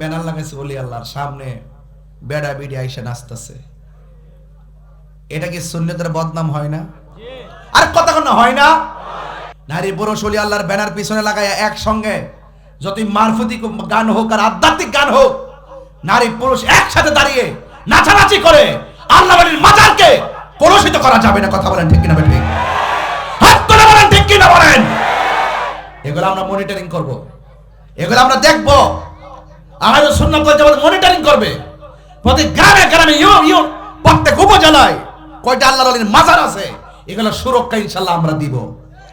Banner লাগাইছে বলি আল্লাহর সামনে বেড়া বিড়ি আইসে নাচতেছে। এটা কি সুন্নতের বদনাম হয় না? আর কথা না, হয় না? নারী পুরুষ অলি আল্লাহর ব্যানার পিছনে লাগায় একসঙ্গে যতই মারফতি গান হোক আর আধ্যাত্মিক গান হোক, নারী পুরুষ একসাথে দাঁড়িয়ে নাচানাচি করে আল্লাহ বাড়ির মাজারকে কলুষিত করা যাবে না, কথা বলেন ঠিক কিনা বেঠিক হাত তুলে বলেন ঠিক কিনা বলেন? এগুলো আমরা মনিটরিং করব। এগুলো আমরা দেখব। আহলে ওয়াল জামাত মনিটরিং করবে। প্রতি গ্রামে গ্রামে ইউ ইউ প্রত্যেক উপজেলায় কয়টা আল্লাহর ওলির মাজার আছে? এগুলো সুরক্ষা ইনশাআল্লাহ আমরা দিব।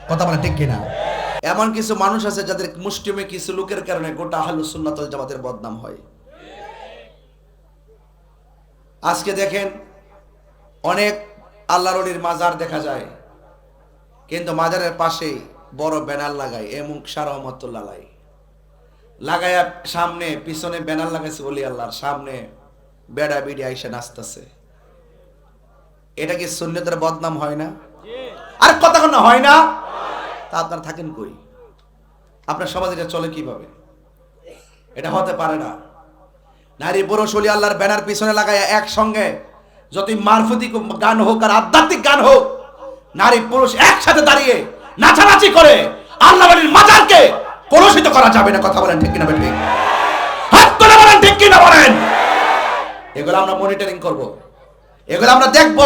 কথা বলে ঠিক কিনা? এমন কিছু মানুষ আছে যাদের মুষ্টিমে কিছু লোকের কারণে গোটা আহলে ওয়াল জামাতের বদনাম হয়। আজকে দেখেন অনেক আল্লাহর ওলির মাজার দেখা যায়। কিন্তু মাজারের পাশে বড় ব্যানার লাগায় এমুক মুখ রহমতুল্লাহ লাই লাগায়া সামনে, পিছনে ব্যানার লাগাইছে বলি আল্লাহর, সামনে বেড়া বিড়ি আইসে নাচতেছে। এটা কি সুন্নতের বদনাম হয় না? আর কথা না, হয় না? তা আপনারা থাকেন কই? আপনার সমাজ এটা চলে কীভাবে? এটা হতে পারে না। নারী পুরুষ অলি আল্লাহর ব্যানার পিছনে লাগায় একসঙ্গে যতই মারফতি গান হোক আর আধ্যাত্মিক গান হোক, নারী পুরুষ একসাথে দাঁড়িয়ে নাচানাচি করে আল্লাহ মাজারকে কলুষিত করা যাবে না, কথা বলেন ঠিক কিনা বেঠিক হাত তুলে বলেন ঠিক কিনা বলেন? এগুলো আমরা মনিটরিং করব। এগুলো আমরা দেখব।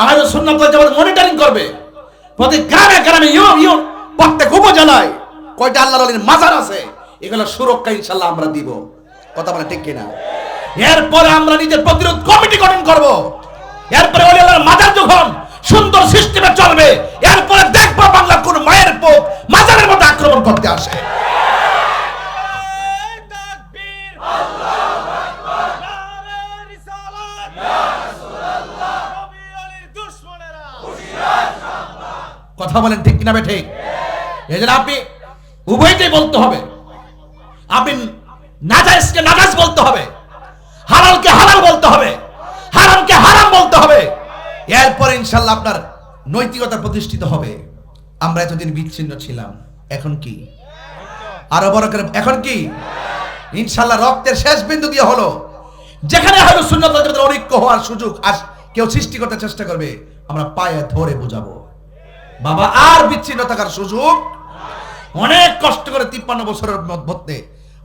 আমাদের সুন্নাত ওয়াল জামাত মনিটরিং করবে। প্রতি গ্রামে গ্রামে, ইউ ইউ, প্রত্যেক উপজেলায় কয়টা আল্লাহর ওলির মাজার আছে? এগুলো সুরক্ষা ইনশাআল্লাহ আমরা দিব। কথা বলে ঠিক কিনা? এরপরে আমরা নিজের প্রতিরোধ কমিটি গঠন করব। এরপরে ওলি আল্লাহর মাজার যখন সুন্দর সিস্টেমে চলবে, এরপরে দেখব বাংলা কোন মায়ের পোক মাজারের মধ্যে আক্রমণ করতে আসে। কথা বলেন ঠিক কিনা ঠিক এই আপনি উভয়টাই বলতে হবে। আপনি নাজাইজকে নাজাইজ বলতে হবে। হালালকে হালাল বলতে হবে। হারামকে হারাম বলতে হবে। এরপর ইনশাল্লাহ আপনার নৈতিকতা প্রতিষ্ঠিত হবে। আমরা এতদিন বিচ্ছিন্ন ছিলাম। এখন কি? আরও বড় করে, এখন কি? ইনশাল্লাহ রক্তের শেষ বিন্দু দিয়ে হলো। যেখানে হলো জামাতের ঐক্য হওয়ার সুযোগ আর কেউ সৃষ্টি করতে চেষ্টা করবে, আমরা পায়ে ধরে বোঝাবো। বাবা, আর বিচ্ছিন্ন থাকার সুযোগ অনেক কষ্ট করে তিপ্পান্ন বছরের মধ্যে,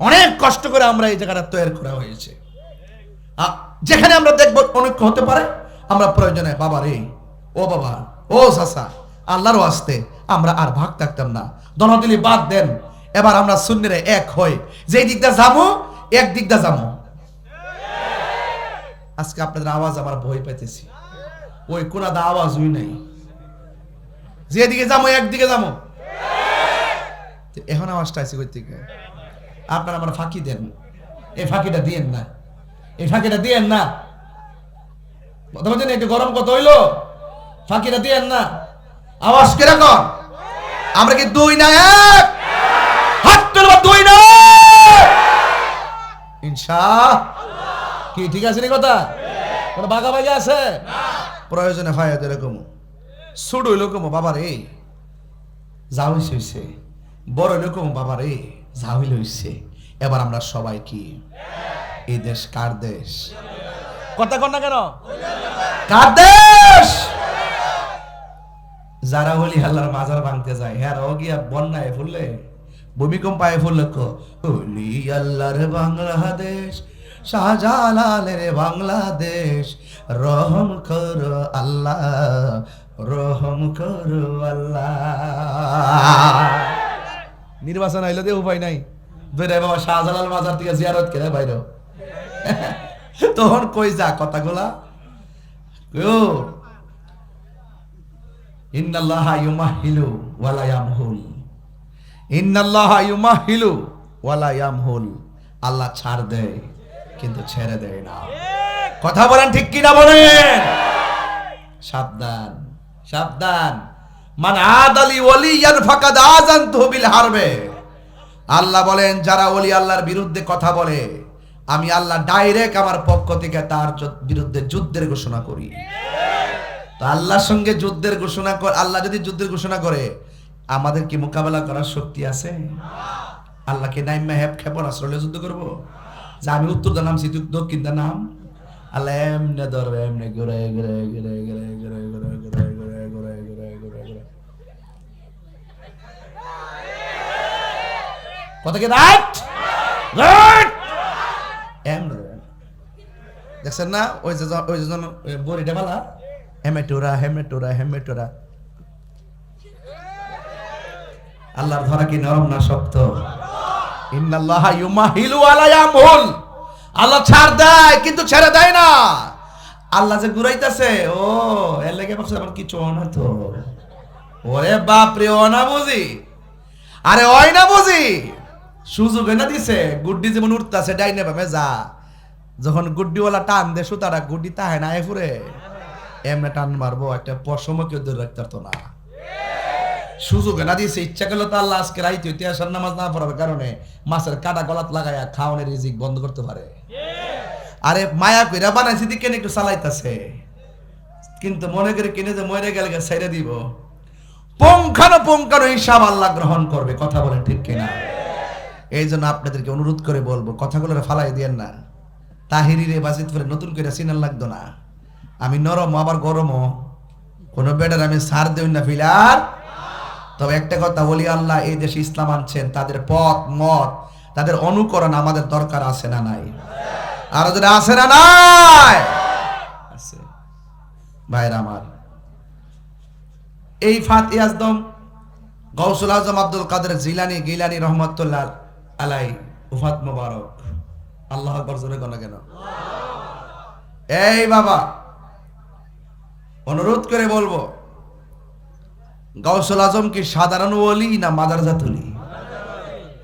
অনেক কষ্ট করে আমরা এই জায়গাটা তৈরি করা হয়েছে। যেখানে আমরা দেখব অনৈক্য হতে পারে, আমরা প্রয়োজনে, বাবা রে, ও বাবা, ও সাসা আল্লাহরও আসতে আমরা আর ভাগ থাকতাম না। দনদিলি বাদ দেন। এবার আমরা শূন্যরে এক হই। যেই দিকটা যাব এক দিকটা যাব আজকে আপনাদের আওয়াজ আমার ভয় পাইতেছি। ওই কোনাদা আওয়াজ হই নাই। যেদিকে যাব একদিকে যাব এখন আওয়াজটা আছে কই থেকে? আপনারা আমার ফাঁকি দেন। এই ফাঁকিটা দিয়েন না। এই ফাঁকিটা দিয়েন না। কথা বলছেন একটু গরম কত হইল? ফাঁকিটা দিয়েন না। আওয়াজ কীরকম? আমরা কি দুই না এক? হাত তুলবা দুই না। ইনশা কি, ঠিক আছে নি কথা? কোনো বাগা বাগা আছে? প্রয়োজনে হয় এরকম। ছোট হইল কম বাবা রে। যা হইছে বড় হইল কম বাবা রে। যা হইল, হইছে। এবার আমরা সবাই কি? এই দেশ কার দেশ? কথা কর না কেন? কার দেশ? যারা হলি আল্লাহর মাজার ভাঙতে যায় হ্যাঁ গিয়া বন্যায় ফুললে ভূমিকম্প আয় ফুললে কো? হলি আল্লাহর বাংলাদেশ, শাহজালালের বাংলাদেশ, রহম করো আল্লাহ, রহম করো আল্লাহ। নির্বাচন আইলো দে উপায় নাই। বেরে বাবা, শাহজালাল মাজার থেকে জিয়ারত করে বাইর। তখন কই যা কথাগুলা? ও আল্লাহ ছাড় দেয়, কিন্তু ছেড়ে দেয় না। কথা বলেন ঠিক কিনা বলেন? সাবধান সাবধান। মান আদালি হারবে। আল্লাহ বলেন, যারা ওলি আল্লাহর বিরুদ্ধে কথা বলে, আমি আল্লাহ ডাইরেক্ট আমার পক্ষ থেকে তার বিরুদ্ধে যুদ্ধের ঘোষণা করি। তো আল্লাহর সঙ্গে যুদ্ধের ঘোষণা কর আল্লাহ যদি যুদ্ধের ঘোষণা করে আমাদের কি মোকাবেলা করার শক্তি আছে আল্লাহকে নাইমা হ্যাপ খেপন আসলে যুদ্ধ করব যে আমি উত্তর দা নামছি তুই দক্ষিণ দা নাম আল্লাহ এমনে ধরবে এমনে ঘুরে ঘুরে ঘুরে ঘুরে ঘুরে ঘুরে ঘুরে ঘুরে ঘুরে ঘুরে ঘুরে ঘুরে কত কি রাইট রাইট এমনে দেখছেন না ওই যে ওই যে বড়িটা বালা হেমেটোরা হেমেটোরা হেমেটোরা। আল্লাহর ধরা কি নরম না শক্ত? আল্লাহ ছাড় দেয়, কিন্তু ছেড়ে দেয় না। আল্লাহ যে ঘুরাইতেছে, ও, এর লেগে আমার কিছু তো। ওরে বাপ রে ও না বুঝি। আরে ওই না বুঝি। সুযোগ না দিছে, গুড্ডি যেমন উঠতাছে, ডাইনে ভাবে যা। যখন গুড্ডিওয়ালা টান দে সুতারা গুড্ডি তাহে না, এ ফুরে। এমনি টান মারবো, একটা রাখতে পারতো না। সুযোগ না দিয়েছে, ইচ্ছা রাইতে ইতিহাসের নামাজ না পড়ার কারণে মাছের কাটা গলাত লাগাইয়া খাওয়ানোর রিজিক বন্ধ করতে পারে। আরে মায়া কইরা দিকে একটু চালাইতাছে। কিন্তু মনে করে কিনে যে মরে গেলে ছেড়ে দিব। পঙ্খানো পঙ্খানো হিসাব আল্লাহ গ্রহণ করবে, কথা বলেন ঠিক কিনা? এই জন্য আপনাদেরকে অনুরোধ করে বলব কথাগুলো ফালাই দিয়েন না। তাহিরি রে বাজিত করে নতুন করে সিনাল লাগতো না। আমি নরম, আবার গরমও কোনো বেডার আমি সার দেই না ফিলার তবে একটা কথা বলি আল্লাহ এই দেশে ইসলাম আনছেন, তাদের পথ, মত, তাদের অনুকরণ আমাদের দরকার আছে না নাই? আর যদি আছে না নাই? ভাইরা আমার, এই ফাত ইয়াজদম গৌসুল আজম আব্দুল কাদের জিলানি, গিলানি রহমতুল্লাহ আলাই, উফাত মোবারক। আল্লাহ আকবর কেন কেন? এই বাবা অনুরোধ করে বলব গৌসল আজম কি সাধারণ ওলি না মাদার জাতুলি